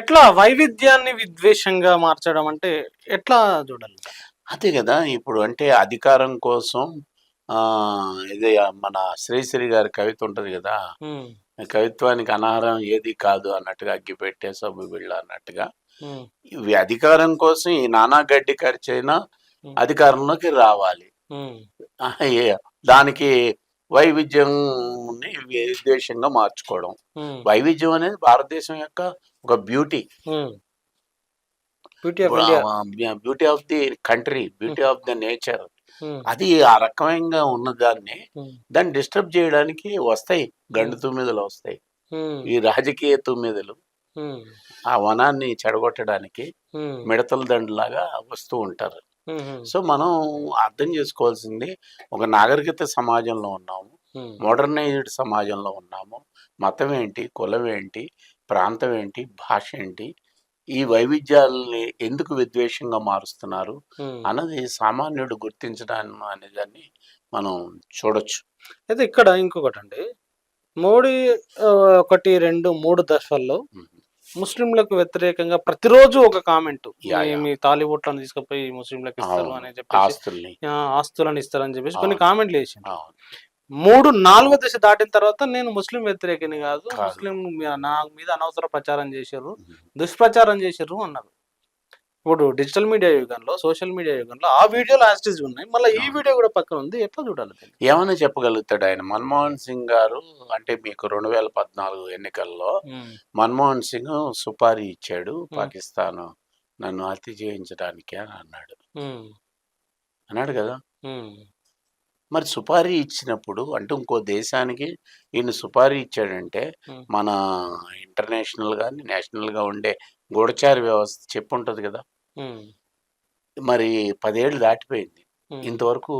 ఎట్లా వైవిధ్యాన్ని విద్వేషంగా మార్చడం అంటే ఎట్లా చూడాలి? అదే కదా ఇప్పుడు అంటే అధికారం కోసం ఆ ఇది మన శ్రీశ్రీ గారి కవిత ఉంటది కదా కవిత్వానికి అనాహారం ఏది కాదు అన్నట్టుగా అగ్గిపెట్టే సబ్బు బిళ్ళ అన్నట్టుగా ఇవి అధికారం కోసం ఈ నానా గడ్డి ఖర్చైనా అధికారంలోకి రావాలి. దానికి వైవిధ్యం విద్వేషంగా మార్చుకోవడం. వైవిధ్యం అనేది భారతదేశం యొక్క ఒక beauty. Beauty of the country beauty of the nature అది ఆ రకమైన ఉన్నదాన్ని ఉమ్, దాన్ని డిస్టర్బ్ చేయడానికి వస్తాయి గండు తుమ్మిదలు వస్తాయి. ఈ రాజకీయ తుమ్మిదలు ఆ వనాన్ని చెడగొట్టడానికి మిడతల దండులాగా వస్తూ ఉంటారు. సో మనం అర్థం చేసుకోవాల్సింది ఒక నాగరికత సమాజంలో ఉన్నాము. మోడర్నైజ్డ్ సమాజంలో ఉన్నాము. మతం ఏంటి? కులం ఏంటి? ప్రాంతం ఏంటి? భాష ఏంటి? ఈ వైవిధ్యాలని ఎందుకు విద్వేషంగా మారుస్తున్నారు. అన్నది సామాన్యుడు గుర్తించడం అనేదాన్ని మనం చూడొచ్చు. అయితే ఇక్కడ ఇంకొకటి అండి మోడీ ఒకటి రెండు మూడు దశల్లో ముస్లింలకు వ్యతిరేకంగా ప్రతిరోజు ఒక కామెంట్. మీ తాలిబోట్లను తీసుకుపోయి ముస్లింలకు ఇస్తారు. అని చెప్పేసి ఆస్తుల్ని ఇస్తారని చెప్పేసి కొన్ని. కామెంట్లు వేసిండు. మూడు నాలుగో దశ దాటిన తర్వాత నేను ముస్లిం వ్యతిరేకిని కాదు. ముస్లిం నా మీద అనవసర ప్రచారం చేశారు. దుష్ప్రచారం చేశారు అన్నారు ఇప్పుడు డిజిటల్ మీడియా యుగంలో సోషల్ మీడియా యుగంలో ఆ వీడియోలు యాస్టిజ్ ఉన్నాయి. మళ్ళీ ఈ. వీడియో కూడా పక్కన ఉంది. ఎట్లా చూడాలి? ఏమైనా చెప్పగలుగుతాడు ఆయన? మన్మోహన్ సింగ్ గారు అంటే మీకు రెండు వేల పద్నాలుగు ఎన్నికల్లో మన్మోహన్ సింగ్ సుపారీ ఇచ్చాడు పాకిస్తాన్ నన్ను హత్య చేయించడానికి అని అన్నాడు. అన్నాడు కదా? మరి సుపారీ ఇచ్చినప్పుడు అంటే ఇంకో దేశానికి ఈయన సుపారీ ఇచ్చాడంటే. మన ఇంటర్నేషనల్ కానీ నేషనల్గా ఉండే గూఢచారి వ్యవస్థ చెప్పు ఉంటుంది కదా మరి పదేళ్ళు దాటిపోయింది. ఇంతవరకు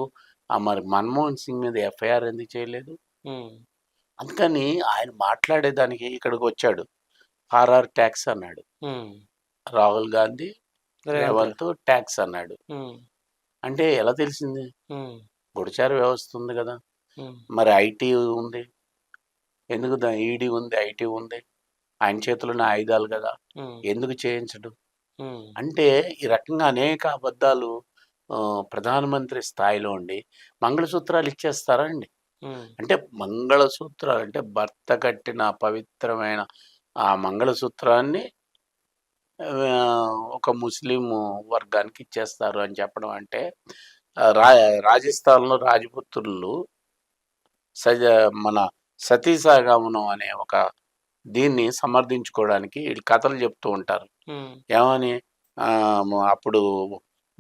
ఆ మరి మన్మోహన్ సింగ్ మీద ఎఫ్ఐఆర్ ఎందుకు చేయలేదు? అందుకని ఆయన మాట్లాడేదానికి ఇక్కడికి వచ్చాడు. ఆర్ఆర్ ట్యాక్స్ అన్నాడు. రాహుల్ గాంధీ రేవంత్. ట్యాక్స్ అన్నాడు. అంటే ఎలా తెలిసింది? గుడిచార వ్యవస్థ ఉంది కదా మరి ఐటీ ఉంది. ఎందుకు ఈడీ ఉంది ఐటీ ఉంది. ఆయన చేతిలోనే ఆయుధాలు కదా. ఎందుకు చేయించడు? అంటే ఈ రకంగా అనేక అబద్ధాలు ప్రధానమంత్రి స్థాయిలో ఉండి మంగళసూత్రాలు ఇచ్చేస్తారా అండి? అంటే మంగళసూత్రాలు అంటే భర్త కట్టిన పవిత్రమైన ఆ మంగళసూత్రాన్ని ఒక ముస్లిం వర్గానికి ఇచ్చేస్తారు అని చెప్పడం అంటే రా రాజస్థాన్లో రాజపుత్రులు సజ మన సతీసాగమనం అనే ఒక దీన్ని సమర్థించుకోవడానికి వీళ్ళు కథలు చెప్తూ ఉంటారు. ఏమని? అప్పుడు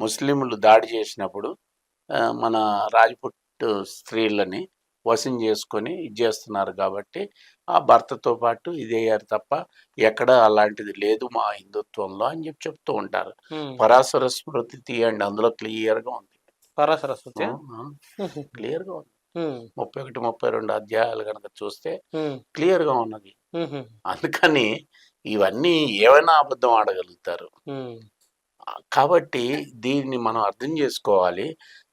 ముస్లింలు దాడి చేసినప్పుడు మన రాజ్పుట్ స్త్రీలని వశం చేసుకొని ఇది చేస్తున్నారు కాబట్టి ఆ భర్తతో పాటు ఇదేయారు తప్ప ఎక్కడ అలాంటిది లేదు మా హిందుత్వంలో అని చెప్పి చెప్తూ ఉంటారు. పరాశర స్మృతి తీయండి అందులో క్లియర్గా ఉంది. పరాశరస్వతి క్లియర్గా ఉంది. ముప్పై ఒకటి ముప్పై రెండు అధ్యాయాలు కనుక చూస్తే ఉమ్, క్లియర్గా ఉన్నది. అందుకని ఇవన్నీ ఏమైనా అబద్ధం ఆడగలుగుతారు. కాబట్టి దీన్ని మనం అర్థం చేసుకోవాలి.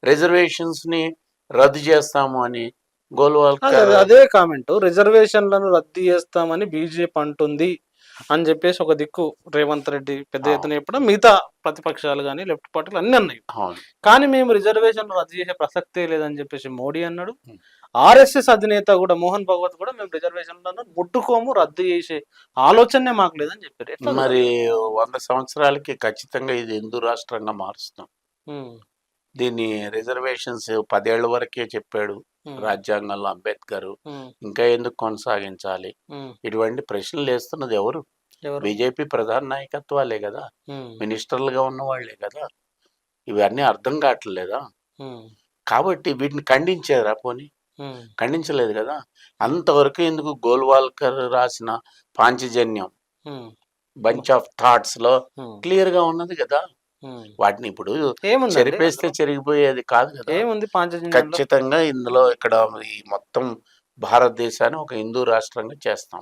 రిజర్వేషన్స్ని రద్దు చేస్తాము అని అదే గోల్వాల్కర్ అదే కామెంట్. రిజర్వేషన్లను రద్దు చేస్తామని బీజేపీ అంటుంది. అని చెప్పేసి ఒక దిక్కు రేవంత్ రెడ్డి పెద్ద ఎత్తున చెప్పడం మిగతా ప్రతిపక్షాలు కానీ లెఫ్ట్ పార్టీలు అన్ని అన్నాయి. కానీ మేము రిజర్వేషన్ రద్దు చేసే ప్రసక్తే లేదని చెప్పేసి మోడీ అన్నాడు. ఆర్ఎస్ఎస్ అధినేత కూడా మోహన్ భగవత్ కూడా మేము రిజర్వేషన్లను ముట్టుకోము రద్దు చేసే ఆలోచనే మాకు లేదని చెప్పారు. మరి వంద సంవత్సరాలకి ఖచ్చితంగా ఇది హిందూ రాష్ట్రంగా మారుస్తాం. దీన్ని రిజర్వేషన్స్ పదేళ్ళ వరకే చెప్పాడు. రాజ్యాంగంలో అంబేద్కర్ ఇంకా ఎందుకు కొనసాగించాలి? ఇటువంటి ప్రశ్నలు వేస్తున్నది ఎవరు? బీజేపీ ప్రధాన నాయకత్వాలే కదా. మినిస్టర్లుగా ఉన్న వాళ్ళే కదా. ఇవన్నీ అర్థం కావట్లేదా? కాబట్టి వీటిని ఖండించారా పోనీ? ఖండించలేదు కదా. అంతవరకు ఎందుకు గోల్వాల్కర్ రాసిన పాంచజన్యం? బంచ్ ఆఫ్ థాట్స్లో క్లియర్గా ఉన్నది కదా. వాటిని ఇప్పుడు చెరిపేస్తే చెరిగిపోయేది కాదు కదా. ఏముంది ఖచ్చితంగా ఇందులో ఇక్కడ ఈ మొత్తం భారతదేశాన్ని ఒక హిందూ రాష్ట్రంగా చేస్తాం.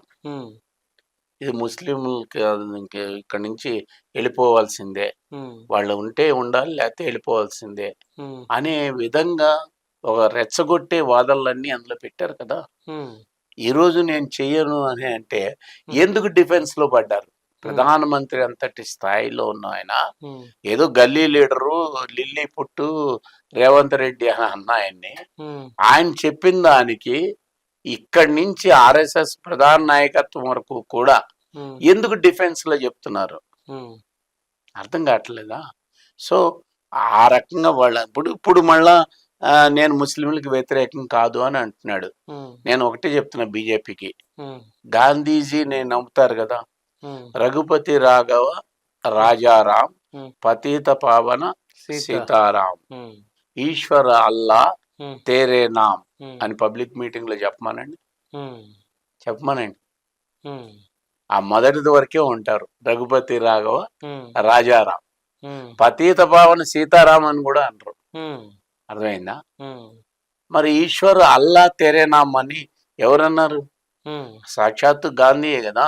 ఇది ముస్లింలకి ఇంక ఇక్కడ నుంచి వెళ్ళిపోవాల్సిందే. వాళ్ళు ఉంటే ఉండాలి లేకపోతే వెళ్ళిపోవాల్సిందే అనే విధంగా ఒక రెచ్చగొట్టే వాదనలన్నీ అందులో పెట్టారు కదా. ఈ రోజు నేను చెయ్యను అని అంటే ఎందుకు డిఫెన్స్లో పడ్డారు? ప్రధానమంత్రి అంతటి స్థాయిలో ఉన్న ఆయన ఏదో గల్లీ లీడరు లిల్లీ పుట్టు రేవంత్ రెడ్డి అని అన్న ఆయన్ని. ఆయన చెప్పిన దానికి ఇక్కడి నుంచి ఆర్ఎస్ఎస్ ప్రధాన నాయకత్వం వరకు కూడా ఎందుకు డిఫెన్స్లో చెప్తున్నారు? అర్థం కావట్లేదా? సో ఆ రకంగా వాళ్ళ ఇప్పుడు ఇప్పుడు మళ్ళా నేను ముస్లింలకు వ్యతిరేకం కాదు అని అంటున్నాడు. నేను ఒకటే చెప్తున్నా బీజేపీకి. నేను నమ్ముతారు కదా? రఘుపతి రాఘవ రాజారాం. పతీత పావన సీత. సీతారాం. ఈశ్వర అల్లా తేరే నామ్ అని పబ్లిక్ మీటింగ్లో చెప్పమానండి. చెప్పమానండి ఆ మొదటిది వరకే ఉంటారు రఘుపతి రాఘవ రాజారాం. పతీత పావన సీతారాం అని కూడా ఉమ్, అర్థమైందా? మరి ఈశ్వర్ అల్లా తేరే నామ్ అని ఎవరన్నారు? సాక్షాత్తు గాంధీయే కదా.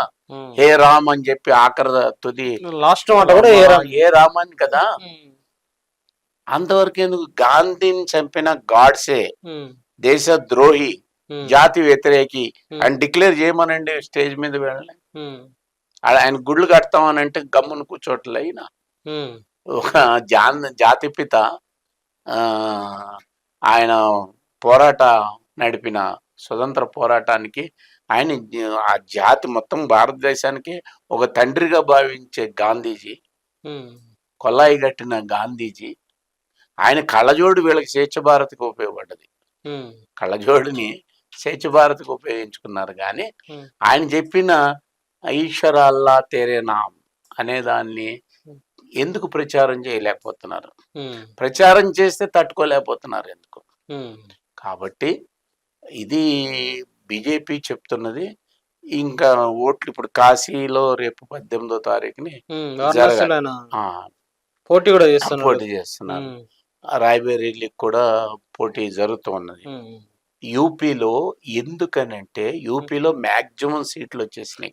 హే రామ్ అని చెప్పి ఆఖరి తుది లాస్ట్ మాట కూడా ఏ రామ్. ఏ రామ్ అని కదా. అంతవరకు ఎందుకు గాంధీని చంపిన గాడ్సే దేశ ద్రోహి జాతి వ్యతిరేకి అని డిక్లేర్ చేయమనండి స్టేజ్ మీద వెళ్ళి. ఉమ్, ఆయన గుళ్ళు కడతామని అంటే గమ్మున కూర్చోట్లే అయినా ఒక జాన్ జాతిపిత ఆ, ఆయన పోరాట నడిపిన స్వతంత్ర పోరాటానికి ఆయన ఆ జాతి మొత్తం భారతదేశానికి ఒక తండ్రిగా భావించే గాంధీజీ కొల్లాయి కట్టిన గాంధీజీ ఆయన కళ్ళజోడు వీళ్ళకి స్వేచ్ఛ భారత్కి ఉపయోగపడ్డది. కళ్ళజోడుని స్వేచ్ఛ భారత్కి ఉపయోగించుకున్నారు కానీ. ఆయన చెప్పిన ఈశ్వర అల్లా తేరే నామ్ అనే దాన్ని. ఎందుకు ప్రచారం చేయలేకపోతున్నారు? ప్రచారం చేస్తే తట్టుకోలేకపోతున్నారు ఎందుకు? కాబట్టి ఇది బీజేపీ చెప్తున్నది. ఇంకా ఓట్లు ఇప్పుడు కాశీలో రేపు పద్దెనిమిదో తారీఖుని పోటీ కూడా చేస్తున్నారు. పోటీ చేస్తున్నారు. రాయ్బరేలీకి కూడా పోటీ జరుగుతున్నది. యూపీలో ఎందుకనంటే యూపీలో మాక్సిమం సీట్లు వచ్చేసినాయి.